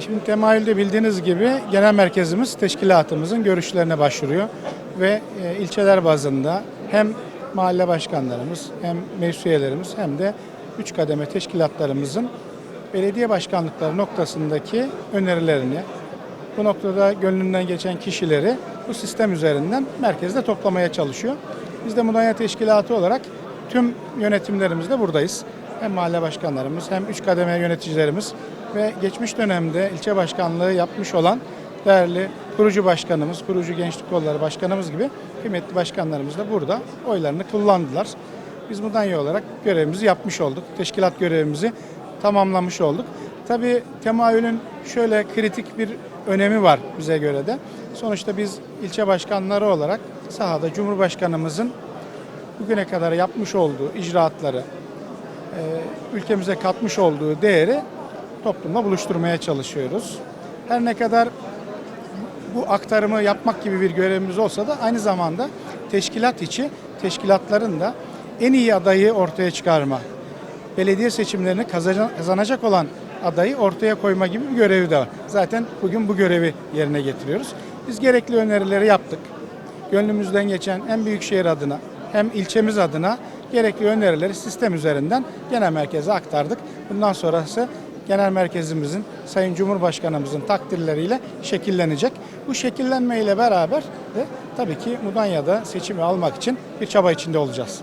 Şimdi temayülde bildiğiniz gibi genel merkezimiz teşkilatımızın görüşlerine başvuruyor ve e, ilçeler bazında hem mahalle başkanlarımız hem meclis hem de üç kademe teşkilatlarımızın belediye başkanlıkları noktasındaki önerilerini bu noktada gönlünden geçen kişileri bu sistem üzerinden merkezde toplamaya çalışıyor. Biz de Mudanya Teşkilatı olarak tüm yönetimlerimizde buradayız. Hem mahalle başkanlarımız hem üç kademe yöneticilerimiz ve geçmiş dönemde ilçe başkanlığı yapmış olan değerli kurucu başkanımız, kurucu gençlik kolları başkanımız gibi kıymetli başkanlarımız da burada oylarını kullandılar. Biz Mudanya olarak görevimizi yapmış olduk. Teşkilat görevimizi tamamlamış olduk. Tabii temayülün şöyle kritik bir önemi var bize göre de. Sonuçta biz ilçe başkanları olarak sahada Cumhurbaşkanımızın bugüne kadar yapmış olduğu icraatları, ülkemize katmış olduğu değeri toplumla buluşturmaya çalışıyoruz. Her ne kadar bu aktarımı yapmak gibi bir görevimiz olsa da aynı zamanda teşkilat içi teşkilatların da en iyi adayı ortaya çıkarma, belediye seçimlerini kazana- kazanacak olan adayı ortaya koyma gibi bir görevi de var. Zaten bugün bu görevi yerine getiriyoruz. Biz gerekli önerileri yaptık. Gönlümüzden geçen hem büyükşehir adına hem ilçemiz adına gerekli önerileri sistem üzerinden genel merkeze aktardık. Bundan sonrası genel merkezimizin Sayın Cumhurbaşkanımızın takdirleriyle şekillenecek. Bu şekillenmeyle beraber de tabii ki Mudanya'da seçimi almak için bir çaba içinde olacağız.